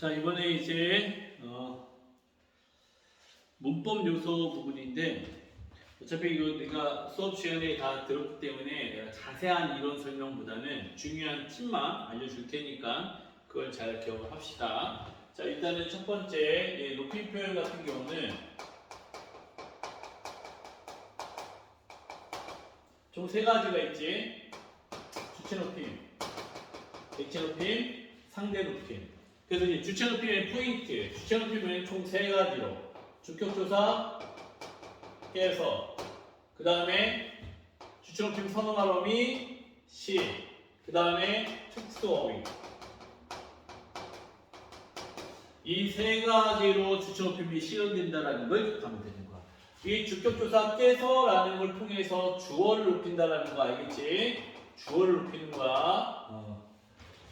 자 이번에 이제 어, 문법 요소 부분인데 어차피 이거 내가 수업 시간에 다 들었기 때문에 내가 자세한 이론 설명보다는 중요한 팁만 알려줄 테니까 그걸 잘 기억을 합시다. 자 일단은 첫 번째 예, 높이 표현 같은 경우는 총 세 가지가 있지. 주체 높임, 객체 높임, 상대 높임. 그래서 이제 주체 높임의 포인트, 주체 높임은 총 세 가지로 주격조사, 깨서, 그 다음에 주체 높임 선호말 어미, 시, 그 다음에 특수 어휘. 이세 가지로 주체 높임이 실현된다라는 걸 기억하면 되는 거야. 이 주격조사 깨서라는 걸 통해서 주어를 높인다라는 거 알겠지? 주어를 높이는 거야. 어.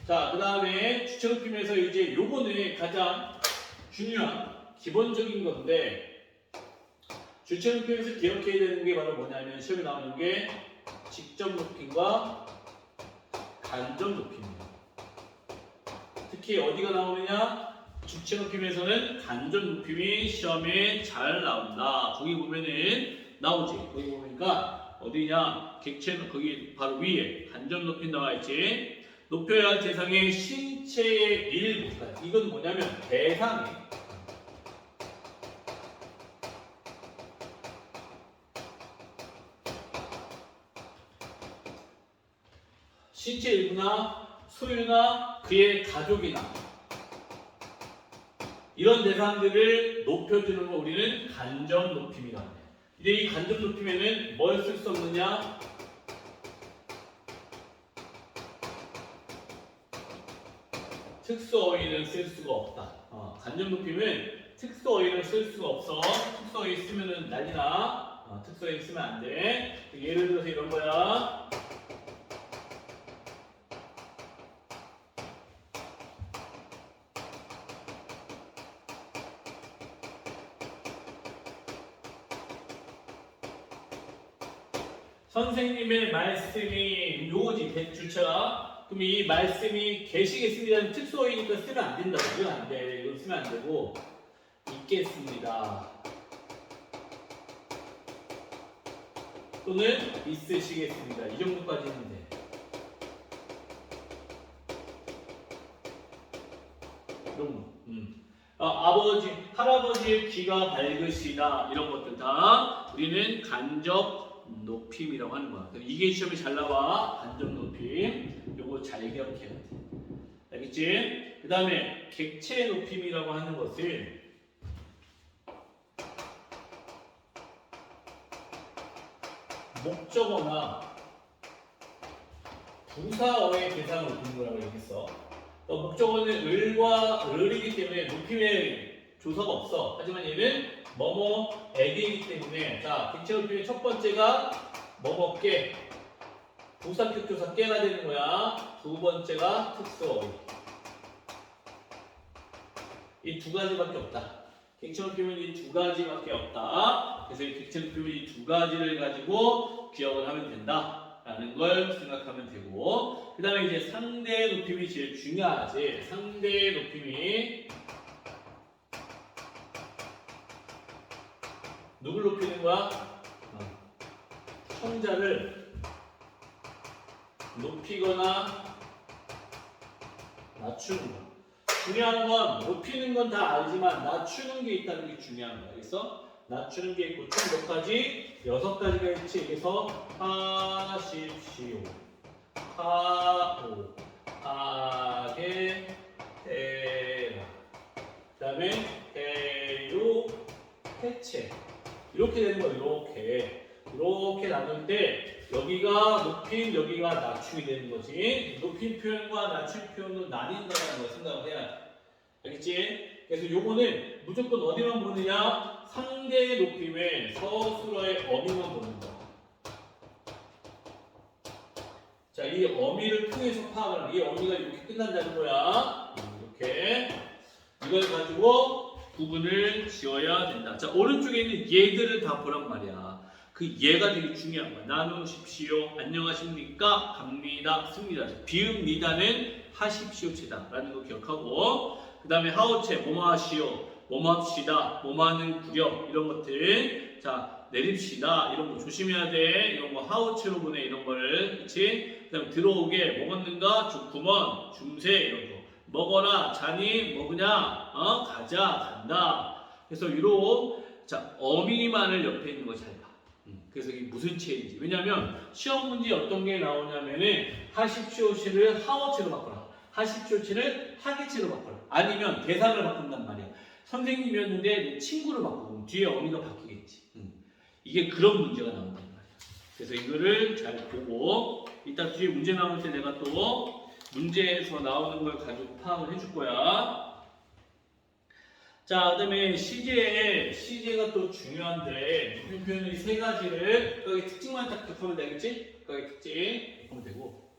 자, 그 다음에 주체 높임에서 이제 요거는 가장 중요한 기본적인 건데 주체 높임에서 기억해야 되는 게 바로 뭐냐면 시험에 나오는 게 직접 높임과 간접 높임입니다. 특히 어디가 나오느냐? 주체 높임에서는 간접 높임이 시험에 잘 나온다. 거기 보면은 나오지. 거기 보니까 어디냐? 객체 거기 바로 위에 간접 높임 나와 있지. 높여야 할 대상의 신체의 일부. 이건 뭐냐면 대상이 신체 일부나 소유나 그의 가족이나 이런 대상들을 높여주는 거 우리는 간접 높임이라고 해요. 이제 이 간접 높임에는 뭘 쓸 수 없느냐? 특수 어휘는 쓸 수가 없다. 어, 간접 높임은 특수 어휘를 쓸 수가 없어. 특수 어휘 쓰면은 난리나. 어, 특수 어휘 쓰면 안 돼. 예를 들어서 이런 거야. 선생님의 말씀이 요거지 대주차 그럼 이 말씀이 계시겠습니다는 특수어이니까 쓰면 안 된다고 이건 안 돼. 이건 쓰면 안 되고 있겠습니다. 또는 있으시겠습니다. 이 정도까지는 돼. 이런 거. 음. 아, 아버지, 할아버지의 귀가 밝으시다 이런 것들 다 우리는 간접 높임이라고 하는 거야. 이게 시험에 잘 나와. 간접 높임. 잘 기억해야 돼. 알겠지? 그 다음에 객체 높임이라고 하는 것은 목적어나 부사어의 높이는 거라고 얘기했어. 어, 목적어는 을과 을이기 때문에 높임의 조사가 없어. 하지만 얘는 뭐뭐에게이기 때문에 자 객체 높임의 첫 번째가 뭐뭐께 부사격 조사 깨가 되는 거야. 두 번째가 특수어휘. 이 두 가지밖에 없다. 객체 높임은 이두 가지밖에 없다. 그래서 이 객체 높임은 이두 가지를 가지고 기억을 하면 된다. 라는 걸 생각하면 되고 그 다음에 이제 상대 높임이 제일 중요하지 상대 높임이 누굴 높이는 거야? 어. 청자를 높이거나 낮추는 거 중요한 건 높이는 건 다 알지만 낮추는 게 있다는 게 중요한 거야 알겠어? 낮추는 게 있고 총 몇 가지? 여섯 가지가 있지. 그래서 하십시오. 하오. 하게 해라. 그 다음에 해요. 해체. 이렇게 되는 거예요. 이렇게. 이렇게 나눌 때 여기가 높임, 여기가 낮춤이 되는 거지. 높임 표현과 낮춤 표현은 나뉜다는 걸 생각을 해야 돼. 알겠지? 그래서 요거는 무조건 어디만 보느냐? 상대의 높임에 서술어의 어미만 보는 거야. 자, 이 어미를 통해서 파악을 하는 이 어미가 이렇게 끝난다는 거야. 이렇게 이걸 가지고 부분을 지어야 된다. 자, 오른쪽에 있는 얘들을 다 보란 말이야. 그 얘가 되게 중요한 거야. 나누십시오. 안녕하십니까? 갑니다. 씁니다. 비읍니다는 하십시오체다라는 거 기억하고 그 다음에 하오체 뭐뭐 하시오. 뭐뭐 합시다. 뭐뭐 하는 구려 이런 것들 자 내립시다 이런 거 조심해야 돼 이런 거 하우체로 보내 이런 거를 그치 그 다음 들어오게 먹었는가 주구먼 줌새 이런 거 먹어라 자니 먹으냐 어 가자 간다 그래서 유로 자 어미만을 옆에 있는 거잘 봐. 음, 그래서 이게 무슨 체인지. 왜냐면 시험 문제 어떤 게 나오냐면은 하십시오치를 하워체로 바꿔라. 하십시오치를 하기체로 바꿔라. 아니면 대상을 바꾼단 말이야. 선생님이었는데 내 친구를 바꾸고 뒤에 어미가 바뀌겠지. 음. 이게 그런 문제가 나온단 말이야. 그래서 이거를 잘 보고 이따 뒤에 문제 나올 때 내가 또 문제에서 나오는 걸 가지고 파악을 해줄 거야 자, 그 다음에 시제에 시제가 또 중요한데 높임 표현의 세 가지를 거기 특징만 딱 기억하면 되겠지? 거기 특징 기억하면 되고.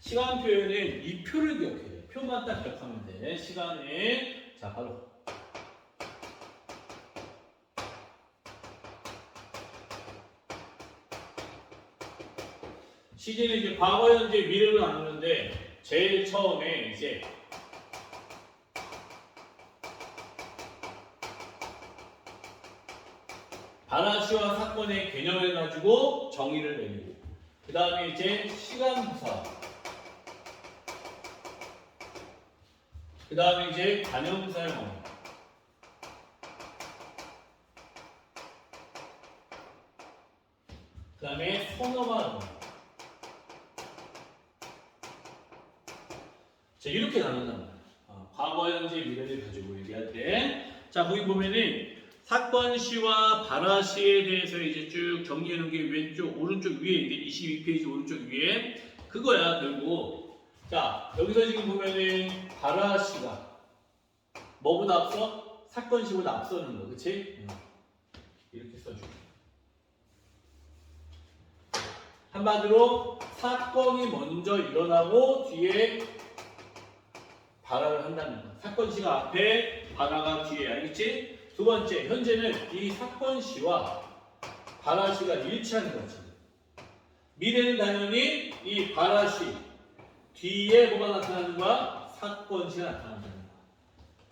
시간 표현은 이 표를 기억해야 돼. 표만 딱 기억하면 돼. 시간에 자 바로 시제는 이제 과거, 현재, 미래를 나누는데 제일 처음에 이제 바라시와 사건의 개념을 가지고 정의를 내리고 그 다음에 이제 시간 부사 그 다음에 이제 관형사의 정의 그 다음에 선어가 정의 자 이렇게 말이야. 어, 과거, 현재, 미래를 가지고 얘기할 때, 자 거기 보면은 사건 시와 발화 시에 대해서 이제 쭉 정리해 놓은 게 왼쪽, 오른쪽 위에 있는데 22페이지 오른쪽 위에 그거야 결국. 자 여기서 지금 보면은 발화 시가 뭐보다 앞서? 사건 시보다 앞서는 거, 그렇지? 이렇게 써줘. 한마디로 사건이 먼저 일어나고 뒤에 발화를 한다는 거. 사건 시가 앞에 발화가 뒤에 알겠지? 두 번째 현재는 이 사건 시와 발화 시가 일치하는 거지. 미래는 당연히 이 발화 시 뒤에 뭐가 나타나는 거야? 사건 시가 나타난다는 거야.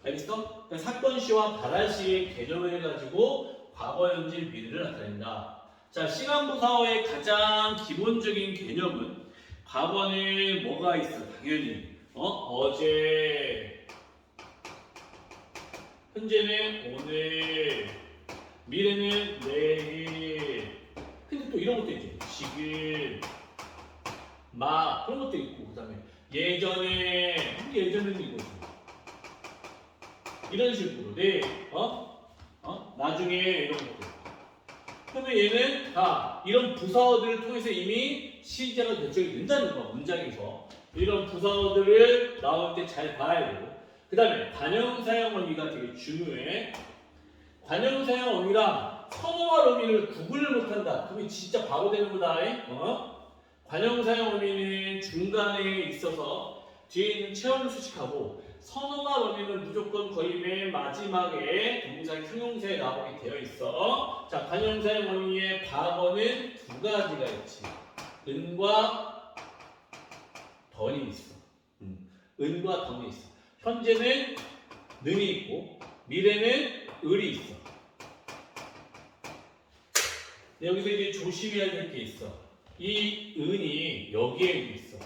알겠어? 그러니까 사건 시와 발화 시의 개념을 가지고 과거, 현재, 미래를 나타낸다. 자, 시간부사어의 가장 기본적인 개념은 과거는 뭐가 있어? 당연히 어? 어제. 현재는 오늘. 미래는 내일. 근데 또 이런 것도 있죠 지금. 막 그런 것도 있고 그 다음에 예전에. 예전에는 이거죠 이런 식으로. 네. 어? 어? 나중에 이런 것들 그러면 얘는 다 이런 부사어들을 통해서 이미 시제가 결정이 된다는 거야 문장에서 이런 부사어들을 나올 때 잘 봐야 되고 그 다음에 관형사형 어미가 되게 중요해. 관형사형 어미랑 선어말 어미를 구분을 못한다. 그러면 진짜 바보 되는 거다 어? 관형사형 어미는 중간에 있어서 뒤에 있는 체험을 수식하고 선어말 어미는 무조건 거의 맨 마지막에 동사 형용사에 나오게 되어 있어. 자 관형사형 어미의 과거는 두 가지가 있지. 은과 던이 있어. 음. 은과 던이 있어. 현재는 능이 있고 미래는 을이 있어. 여기서 이제 조심해야 될 게 있어. 이 은이 여기에 있어.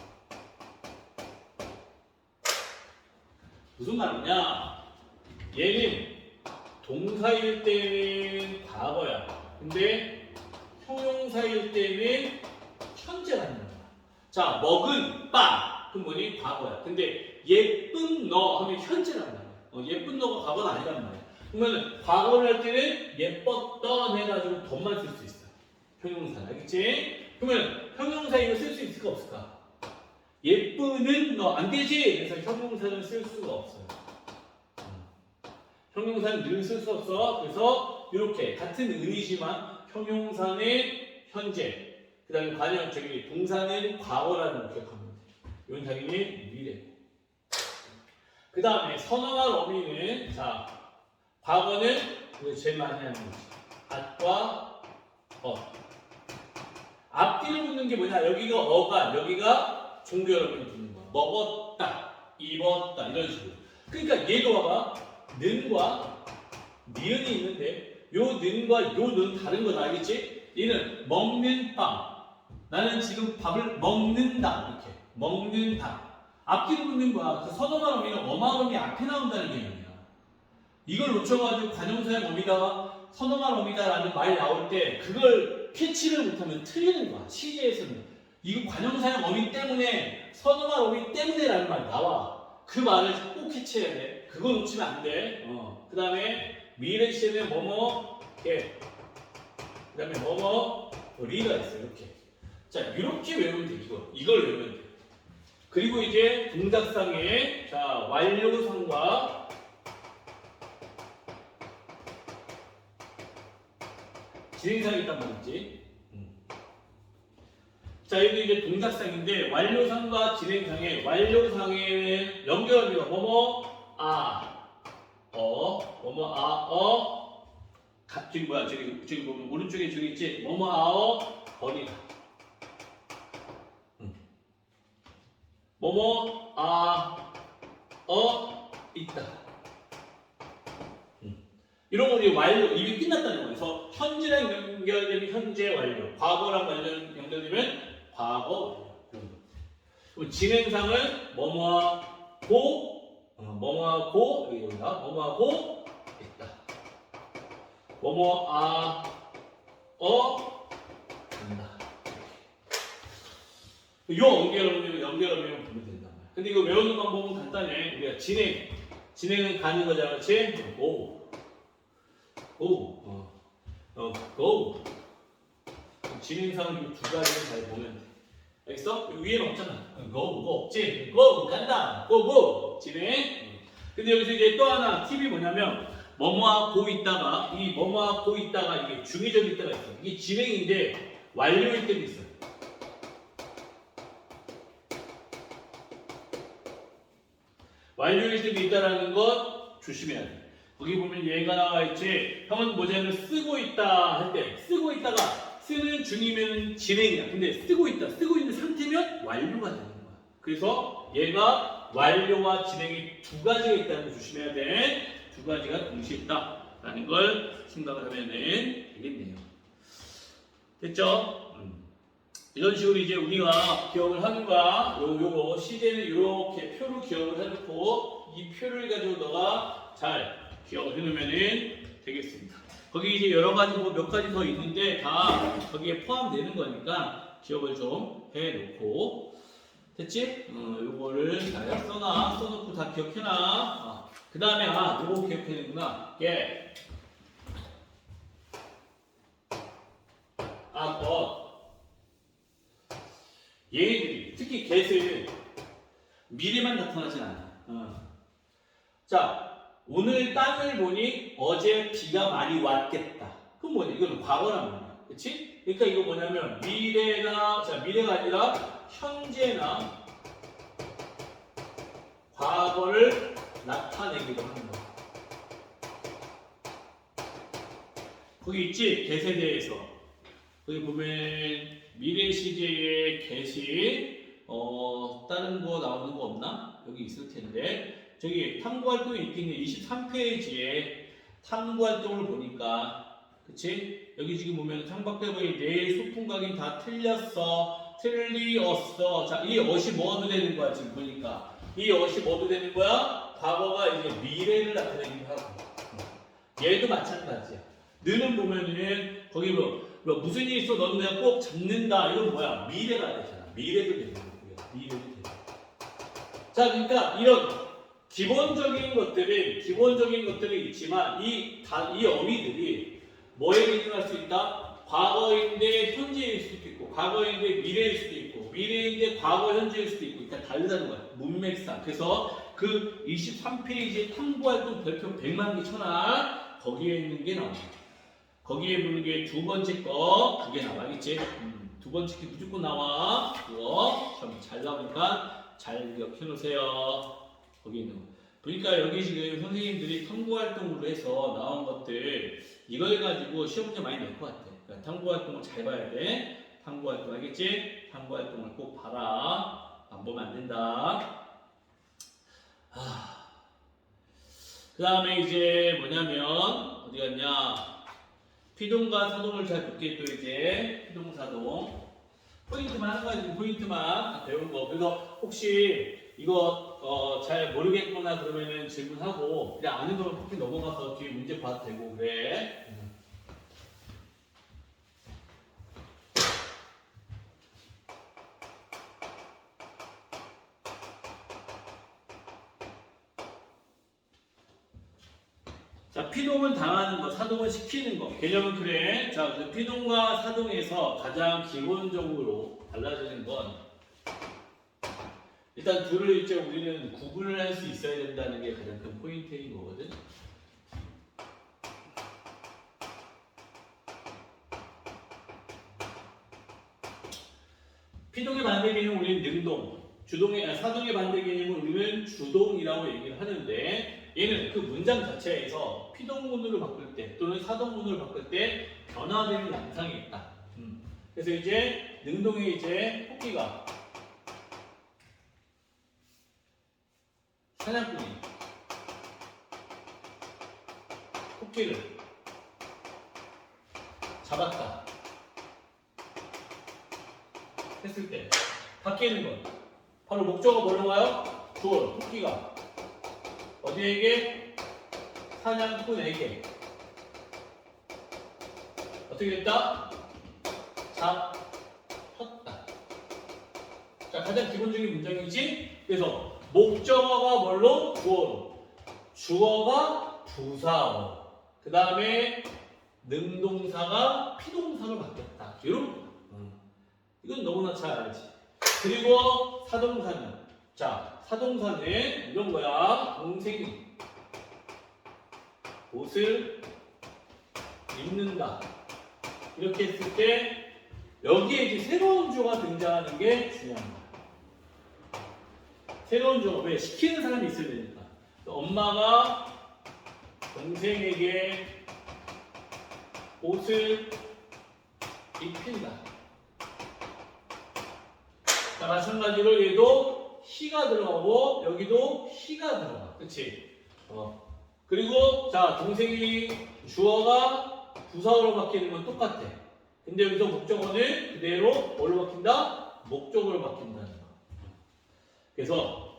무슨 말이냐? 얘는 동사일 때는 과거야. 근데 형용사일 때는 현재라는 거야. 자, 먹은 빵. 그럼 뭐니? 과거야. 근데 예쁜 너 하면 현재란 말이야. 어, 예쁜 너가 과거는 아니란 말이야. 그러면 과거를 할 때는 예뻤던 해가지고 덧만 쓸 수 있어. 형용사. 알겠지? 그러면 형용사 이거 쓸 수 있을까 없을까? 예쁘는 너 안 되지? 그래서 형용사는 쓸 수가 없어요. 음. 형용사는 늘 쓸 수 없어. 그래서 이렇게 같은 의미지만 형용사는 현재, 그 다음에 관형, 저기 동사는 과거라는 걸 기억하면 돼. 당연히 미래. 그 다음에 선어말 어미는 자 과거는 제일 많이 하는 거지. at과 어. 앞뒤로 붙는 게 뭐냐? 여기가 어가 여기가 종교 여러분이 붙는 거야. 먹었다, 입었다 이런 식으로. 그러니까 얘도 봐봐. 는과 니은이 있는데 요 는과 요 는 다른 거다 알겠지? 얘는 먹는 빵. 나는 지금 밥을 먹는다 이렇게 먹는다. 앞뒤로 붙는 거야. 그 선어말 어미는 어말 어미 앞에 나온다는 개념이야. 이걸 놓쳐가지고 관용사의 어미다, 선어말 어미다라는 말 나올 때 그걸 캐치를 못하면 틀리는 거야. 시제에서는 이거 관용사의 어미 때문에 선어말 어미 때문에라는 말 나와. 그 말을 꼭 캐치해야 돼. 그거 놓치면 안 돼. 어. 그 다음에 미래 시제는 뭐뭐 게. 그 다음에 뭐뭐 리가 있어 이렇게. 자 이렇게 외우면 돼 이거. 이걸 외우면 돼. 그리고 이제 동작상에 자 완료상과 진행상이 있단 말이지. 음. 자 여기 이제 동작상인데 완료상과 진행상에 완료상에는 연결합니다. 뭐뭐 아, 어, 뭐뭐 아, 어. 가, 지금 뭐야? 저기 지금 보면 오른쪽에 저기 있지? 뭐뭐 아어 거리다. 뭐뭐 아, 어 있다. 음. 이런 거 우리 완료 이미 끝났다는 거예요. 그래서 현재랑 연결되면 현재 완료, 과거랑 완전 연결되면 과거 완료. 진행상은 뭐뭐하고 어, 뭐뭐하고 여기 여기다 뭐뭐하고 있다. 뭐뭐 아 어 간다. 요 연결하면 연결하면 보면 말이야. 근데 이거 외우는 방법은 간단해. 우리가 진행 진행은 가는 거잖아, 그렇지? 고 고, 어, 어, 고. 진행상은 두 가지를 잘 보면 돼. 알겠어? 위에는 없잖아. 고, 고, 진, 고, 간다. 고, 고, 진행. 근데 여기서 이제 또 하나 팁이 뭐냐면 뭐뭐하 고 있다가 이 뭐뭐하 고 있다가 이게 중의적일 때가 있어. 이게 진행인데 완료일 때도 있어. 완료일 때도 있다라는 것 조심해야 돼. 거기 보면 얘가 나와 있지. 형은 모자를 쓰고 있다 할 때 쓰고 있다가 쓰는 중이면 진행이야. 근데 쓰고 있다, 쓰고 있는 상태면 완료가 되는 거야. 그래서 얘가 완료와 진행이 두 가지가 있다는 거 조심해야 돼. 두 가지가 동시에 있다라는 걸 생각을 하면은 되겠네요. 됐죠? 음. 이런 식으로 이제 우리가 기억을 하는 거야. 요, 요거 시제는 이렇게 표로 기억을 해놓고 이 표를 가지고 너가 잘 기억을 해놓으면은 되겠습니다. 거기 이제 여러 가지 뭐 몇 가지 더 있는데 다 거기에 포함되는 거니까 기억을 좀 해놓고 됐지? 어, 요거를 잘 써놔 써놓고 다 기억해놔. 어. 그 다음에 아 요거 기억해야되구나. 예. 아 어. 얘네들이 특히 개수는 미래만 나타나진 않아. 어. 자, 오늘 땅을 보니 어제 비가 많이 왔겠다. 그럼 뭐냐? 이거는 과거란 말이야. 그치? 그러니까 이거 뭐냐면 미래가, 자, 미래가 아니라 현재나 과거를 나타내기도 하는 거야. 거기 있지? 개세 대해서. 거기 보면 미래 시제의 개시 어 다른 거 나오는 거 없나? 여기 있을 텐데 저기 탐구 활동이 있긴 23페이지에 탐구 활동을 보니까 그치? 여기 지금 보면 창밖대보니 내 소풍 각인 다 틀렸어 틀리었어 자이 어시 뭐도 되는 거야 지금 보니까 이 어시 뭐도 되는 거야? 과거가 이제 미래를 나타내기도 하고 얘도 마찬가지야 느는 보면은 거기 뭐, 뭐 무슨 일이 있어? 너는 그냥 꼭 잡는다. 이건 뭐야? 미래가 되잖아. 미래도 되는 거고요 미래도 되는 자 그러니까 이런 기본적인 것들이 기본적인 것들이 있지만 이, 다, 이 어미들이 뭐에 기능할 수 있다? 과거인데 현재일 수도 있고 과거인데 미래일 수도 있고 미래인데 과거 현재일 수도 있고 그러니까 다르다는 거야. 문맥상. 그래서 그 23페이지에 탐구활동 별표 100만 개 쳐놔 거기에 있는 게 나옵니다 거기에 보는 게 두 번째 거 그게 나와야겠지 음, 두 번째 게 무조건 나와 그거 좀잘 나오니까 잘 기억해 놓으세요 거기 있는 거 그러니까 여기 지금 선생님들이 탐구 활동으로 해서 나온 것들 이걸 가지고 시험 문제 많이 낼 것 같아. 그러니까 탐구 활동을 잘 봐야 돼. 탐구 활동 알겠지? 탐구 활동을 꼭 봐라. 안 보면 안 된다. 그 다음에 이제 뭐냐면 어디 갔냐? 피동과 사동을 잘 볼게 또 이제 피동 사동 포인트만 한 가지 포인트만 배운 거. 그래서 혹시 이거 어, 잘 모르겠거나 그러면은 질문하고 그냥 아는 거면 폭히 넘어가서 뒤에 문제 봐도 되고 그래. 자, 피동은 당하는 거, 사동은 시키는 거. 개념은 그래. 자, 그 피동과 사동에서 가장 기본적으로 달라지는 건 일단 둘을 이제 우리는 구분을 할 수 있어야 된다는 게 가장 큰 포인트인 거거든. 피동의 반대 개념은 우리는 능동, 주동의 아, 사동의 반대 개념은 우리는 주동이라고 얘기를 하는데 얘는 그 문장 자체에서 피동문으로 바꿀 때 또는 사동문으로 바꿀 때 변화되는 양상이 있다. 음. 그래서 이제 능동에 이제 토끼가 사냥꾼이 토끼를 잡았다 했을 때 바뀌는 건 바로 목적어 뭐로 가요? 주어 토끼가 어디에게? 사냥꾼에게. 어떻게 됐다? 잡혔다. 자 가장 기본적인 문장이지? 그래서 목적어가 뭘로? 주어로. 주어가 부사어. 그 다음에 능동사가 피동사로 바뀌었다. 이런. 이건 너무나 잘 알지. 그리고 사동사는 자 사동사는 이런 거야? 동생이. 옷을 입는다. 이렇게 했을 때 여기에 이제 새로운 주어가 등장하는 게 거야 새로운 주어 왜? 시키는 사람이 있어야 되니까. 엄마가 동생에게 옷을 입힌다. 자, 마찬가지로 얘도 희가 들어가고 여기도 희가 들어가. 그치? 어. 그리고 자, 동생이 주어가 부사어로 바뀌는 건 똑같아. 근데 여기서 목적어는 그대로 뭘로 바뀐다? 목적어로 바뀐다는 거. 그래서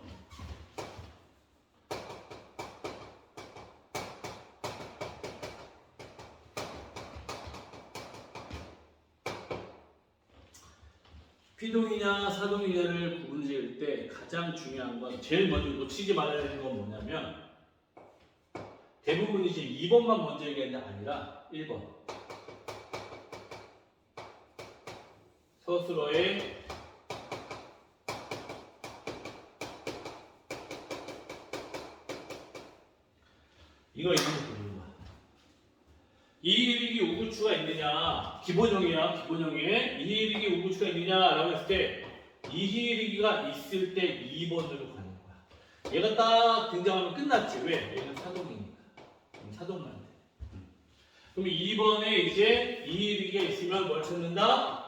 피동이냐 사동이냐를 구분 지을 때 가장 중요한 건 제일 먼저 놓치지 말아야 되는 건 뭐냐면 대부분 이제 2번만 먼저 얘기하는 게 아니라 1번. 서술어의 이거 있는 거 우구추가 있느냐? 기본형이야 기본형에 이일이기 우구추가 있느냐라고 했을 때 이일이기가 있을 때 2번으로 가는 거야. 얘가 딱 등장하면 끝났지. 왜? 얘는 사동이니까. 사동만 돼. 그럼 2번에 이제 이일이기가 있으면 뭘 찾는다?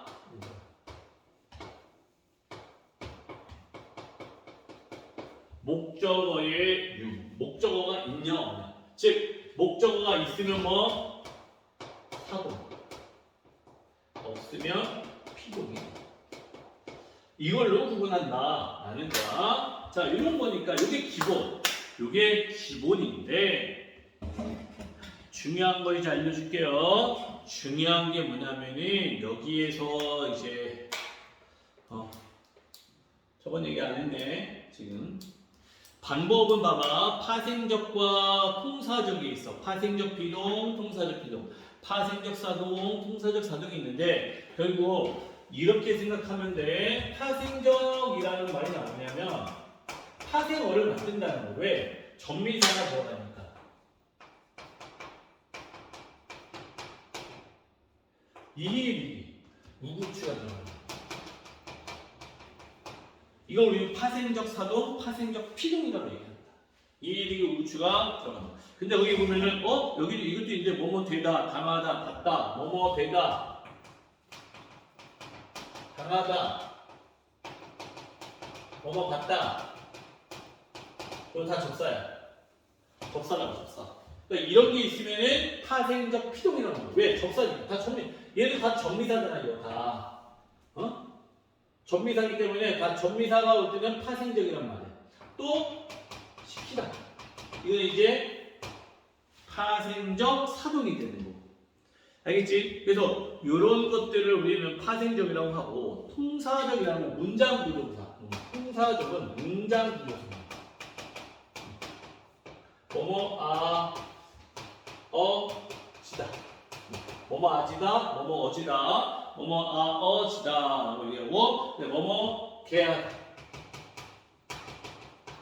목적어의 유. 목적어가 있냐 없냐? 즉 목적어가 있으면 뭐 사동. 없으면 피동이 이걸로 구분한다 라는 거야 자 이런 거니까 이게 기본. 이게 기본인데 중요한 거 이제 알려줄게요. 중요한 게 뭐냐면은 여기에서 이제 어 저번 얘기 안 했네 지금. 방법은 봐봐. 파생적과 통사적이 있어. 파생적 비동 통사적 비동 파생적 사동, 통사적 사동이 있는데 결국 이렇게 생각하면 돼. 파생적이라는 말이 나오냐면 파생어를 만든다는 거. 왜? 전미사가 들어가니까. 이일이 무구추가 들어가요. 이걸 우리는 파생적 사동, 파생적 피동이라고 얘기한다. 이득이 우추가 들어간다. 근데 거기 보면은 어 여기도 이것도 있는데 뭐뭐 되다, 당하다, 받다, 뭐뭐 되다, 당하다, 뭐뭐 받다. 이거 다 접사야. 접사라고 접사. 그러니까 이런 게 있으면은 파생적 피동이라는 거야. 왜? 접사니까 다 정리. 얘는 다 정미사잖아 이거 다. 어? 전미사기 때문에 다 전미사가 올 때는 파생적이란 말이야. 또 시키다. 이건 이제 파생적 사동이 되는 거고. 알겠지? 그래서 이런 것들을 우리는 파생적이라고 하고 통사적이라고 문장 구조사. 음, 통사적은 문장 구조사. 뭐뭐 아, 어, 지다. 뭐뭐 아지다, 뭐뭐 어지다, 뭐뭐 아, 어지다. 라고 얘기하고, 네, 뭐뭐 개하다.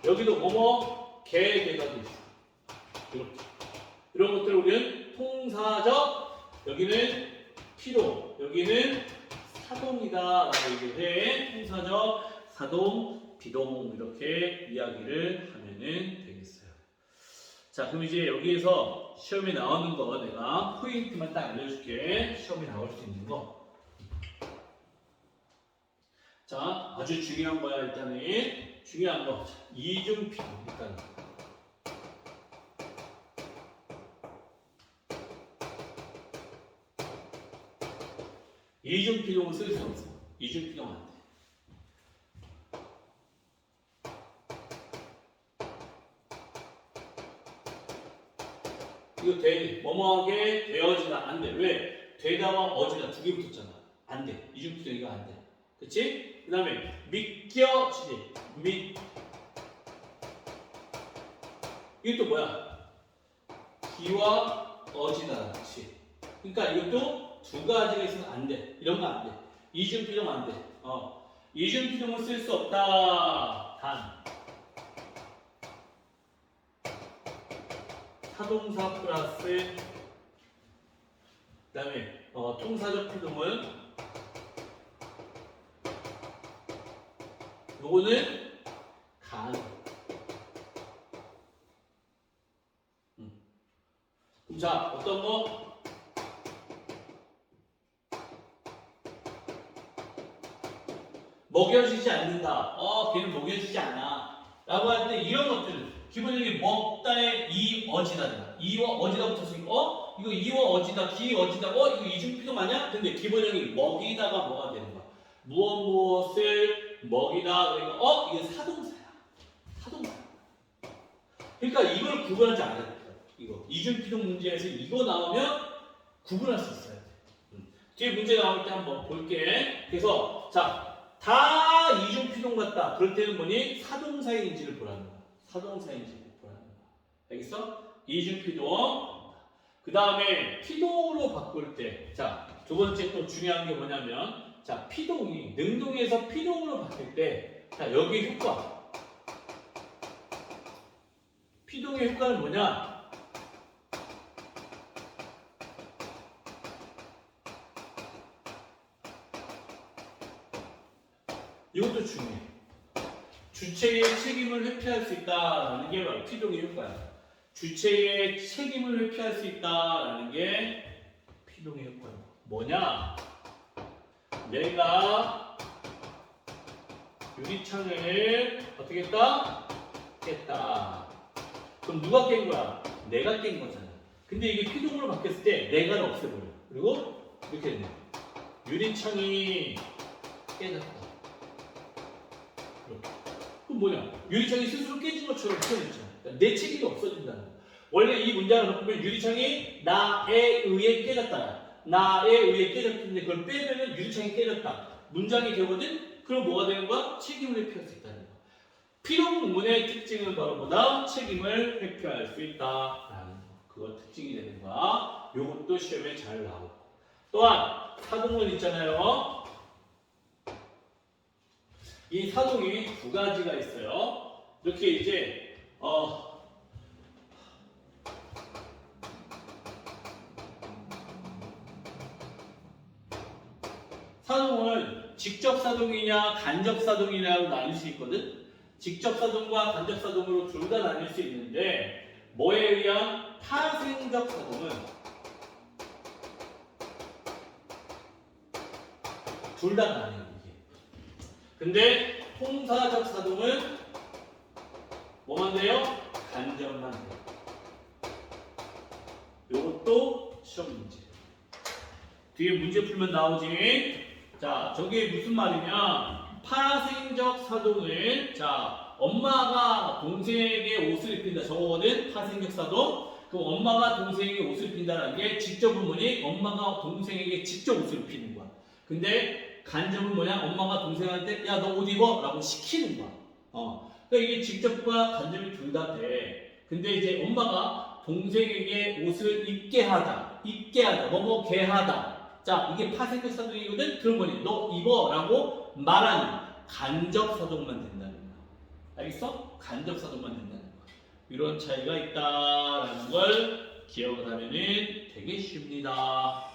여기도 뭐뭐 개, 개가 돼 있어. 이렇게. 이런 것들을 우리는 통사적, 여기는 피로, 여기는 사동이다 라고 얘기를 해. 통사적, 사동, 비동 이렇게 이야기를 하면은 되겠어요. 자, 그럼 이제 여기에서 시험에 나오는 거 내가 포인트만 딱 알려줄게. 시험에 나올 수 있는 거. 자, 아주 중요한 거야, 일단은. 중요한 거. 자, 이중피도, 일단. 이중피동을 쓸수 없어. 이중피동 안 돼. 이거 돼, 뭐뭐하게 되어지다 안 돼. 왜? 되다와 어지다 두개 붙었잖아. 안 돼. 이중피동 이거 안 돼. 그치? 그 다음에 믿겨지지. 믿. 이게 또 뭐야? 기와 어지다. 그치? 그러니까 이것도 두 가지가 있으면 안 돼. 이런 거 안 돼. 이중피동 안 돼. 어. 이중피동을 쓸수 없다. 단. 타동사 플러스 그다음에 어, 통사적 피동은 요거는 간. 음. 자 어떤 거? 먹여지지 않는다. 어, 걔는 먹여지지 않아. 라고 할 때 이런 것들 기본적인 먹다의 이 어지다. 이와 어지다 붙었으니까 어? 이거 이와 어지다, 기 어지다. 어? 이거 이중피동 아니야? 근데 기본적인 먹이다가 뭐가 되는 거야? 무엇 무엇을 먹이다. 그러니까 어? 이게 사동사야. 사동사. 그러니까 이걸 구분하지 않아야 돼. 이거 이중피동 문제에서 이거 나오면 구분할 수 있어야 돼. 음. 뒤에 문제 나올 때 한번 볼게. 그래서 자. 다 이중피동 같다. 그럴 때는 뭐니? 사동사인지를 보라는 거야. 사동사인지를 보라는 거야. 알겠어? 이중피동. 그 다음에 피동으로 바꿀 때. 자, 두 번째 또 중요한 게 뭐냐면, 자, 피동이, 능동에서 피동으로 바뀔 때, 자, 여기 효과. 피동의 효과는 뭐냐? 이것도 중요해. 주체의 책임을 회피할 수 있다라는 게 바로 피동의 효과야. 주체의 책임을 회피할 수 있다라는 게 피동의 효과야. 뭐냐? 내가 유리창을 어떻게 했다? 깼다. 그럼 누가 깬 거야? 내가 깬 거잖아. 근데 이게 피동으로 바뀌었을 때 내가를 없애버려. 그리고 이렇게 되네. 유리창이 깨졌다. 뭐냐? 유리창이 스스로 깨진 것처럼 표현했잖아. 그러니까 내 책임이 없어진다는 거야. 원래 이 문장을 바꾸면 유리창이 나에 의해 깨졌다. 나에 의해 깨졌는데 그걸 빼면은 유리창이 깨졌다. 문장이 되거든? 그럼 뭐가 되는 거야? 책임을 회피할 수 있다는 거야. 필요문의 특징은 바로 뭐다? 책임을 회피할 수 있다라는 거. 그거 특징이 되는 거야. 요것도 시험에 잘 나오고. 또한 사동문 있잖아요. 이 사동이 두 가지가 있어요. 이렇게 이제 어 사동을 직접 사동이냐 간접 사동이냐로 나눌 수 있거든. 직접 사동과 간접 사동으로 둘 다 나뉠 수 있는데 뭐에 의한 파생적 사동은 둘다 이게. 근데 통사적 사동은 뭐만 돼요? 간접만 돼요. 요것도 시험 문제. 뒤에 문제 풀면 나오지. 자, 저게 무슨 말이냐? 파생적 사동은 자, 엄마가 동생에게 옷을 입힌다. 저거는 파생적 사동. 그 엄마가 동생에게 옷을 입힌다는 게 직접 부분이 엄마가 동생에게 직접 옷을 입히는 거야. 근데 간접은 뭐냐? 엄마가 동생한테 야 너 옷 입어 라고 시키는 거야. 어. 그러니까 이게 직접과 간접이 둘 다 돼. 근데 이제 엄마가 동생에게 옷을 입게 하다, 입게 하다, 뭐뭐게 하다. 자, 이게 파생적 사동이거든. 그런 거니 너 입어 라고 말하는 간접 사동만 된다는 거야. 알겠어? 간접 사동만 된다는 거야. 이런 차이가 있다라는 걸 기억을 하면은 되게 쉽니다.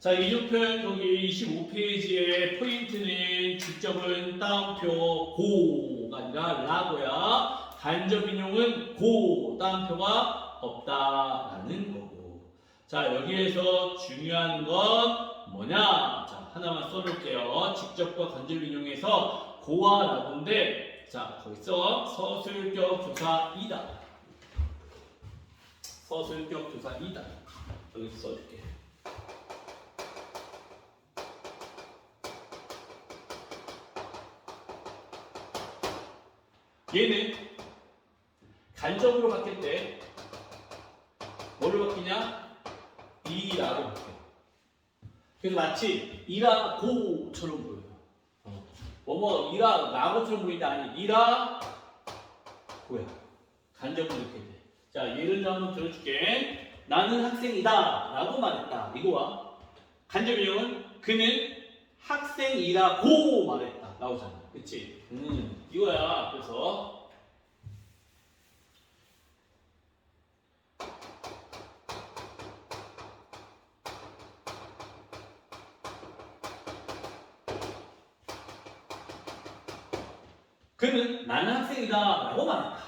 자, 이중표현 여기 25페이지의 포인트는 직접은 따옴표 고가 아니라 라고야. 간접 인용은 고 따옴표가 없다라는 거고. 자, 여기에서 중요한 건 뭐냐? 자, 하나만 써놓을게요. 직접과 간접 인용에서 고와 라고인데, 자, 거기서 서술격 조사 이다. 서술격 조사 이다. 여기 써줄게. 얘는 간접으로 바뀔 때 뭐로 바뀌냐? 이라로 바뀌어. 그래서 마치 이라 고처럼 보여요. 어. 뭐뭐 이라 라고처럼 보이는데 아니 이라 고야. 간접으로 이렇게 돼. 자 예를 들어 한번 들어줄게. 나는 학생이다 라고 말했다. 이거와 간접 인용은 그는 학생이라고 말했다. 나오잖아. 그치? 음, 이거야. 그래서 그는 나는 학생이다 라고 말했다.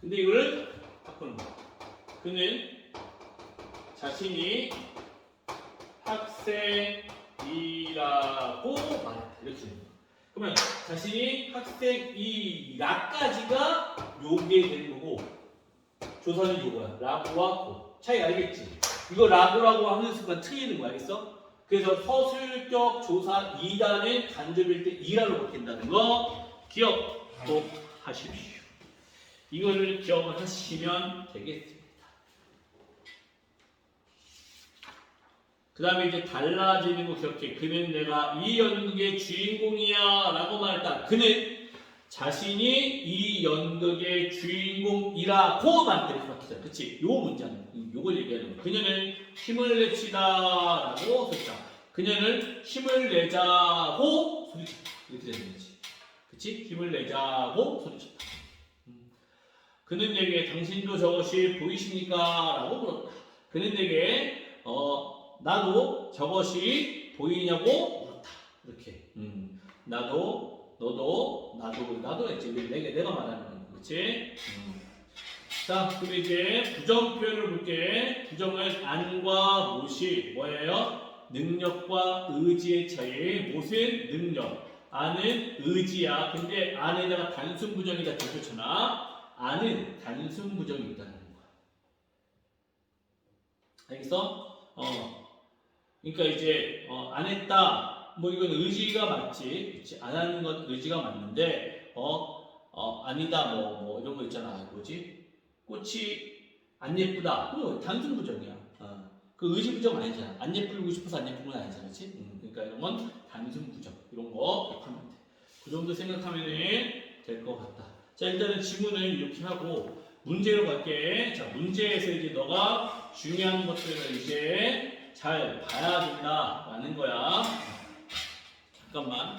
근데 이거를 바꾸는 거야. 그는 자신이 학생이라고 말했다. 이렇게 거야. 그러면 자신이 학생 이 라까지가 요게 되는 거고 조선은 요거야. 라고와 고. 차이 알겠지? 이거 라고라고 하는 순간 틀리는 거 알겠어? 그래서 서술격 조사 2단의 간접일 때 2라로 바뀐다는 거 기억도 하십시오. 이거를 기억을 하시면 되겠습니다. 그 다음에 이제 달라지는 거 기억해. 그는 내가 이 연극의 주인공이야 라고 말했다. 그는 자신이 이 연극의 주인공이라고 바뀌잖아. 그치? 요 문장. 요걸 얘기하는 거야. 그녀는 힘을 냅시다 라고 썼다. 그녀는 힘을 내자고 소리쳤다. 이렇게 되는 거지. 그치? 힘을 내자고 소리쳤다. 음. 그는 내게 당신도 저것이 보이십니까? 라고 물었다. 그는 내게 어, 나도 저것이 보이냐고 물었다. 이렇게. 음. 나도 너도 나도 나도 했지. 왜 내가 말하는 거야. 그렇지? 음. 자, 그럼 이제 부정 표현을 볼게. 부정은 안과 못이 뭐예요? 능력과 의지의 차이. 못은 능력. 안은 의지야. 근데 안에다가 단순 부정이다 대표쳐놔. 안은 단순 부정이 있다는 거야. 알겠어? 어. 그러니까 이제 어, 안 했다. 뭐 이건 의지가 맞지. 그치? 안 하는 건 의지가 맞는데 어, 어 아니다. 뭐, 뭐 이런 거 있잖아. 뭐지? 꽃이 안 예쁘다. 그거 단순 부정이야. 어. 그 의지 부정 아니잖아. 안 예쁘고 싶어서 안 예쁜 건 아니잖아. 그치? 음, 그러니까 이런 건 단순 부정. 이런 거 하면 돼. 그 정도 생각하면 될것 같다. 자, 일단은 지문을 이렇게 하고 문제로 갈게. 자, 문제에서 이제 너가 중요한 것들을 이제 잘 봐야 된다라는 거야. 잠깐만.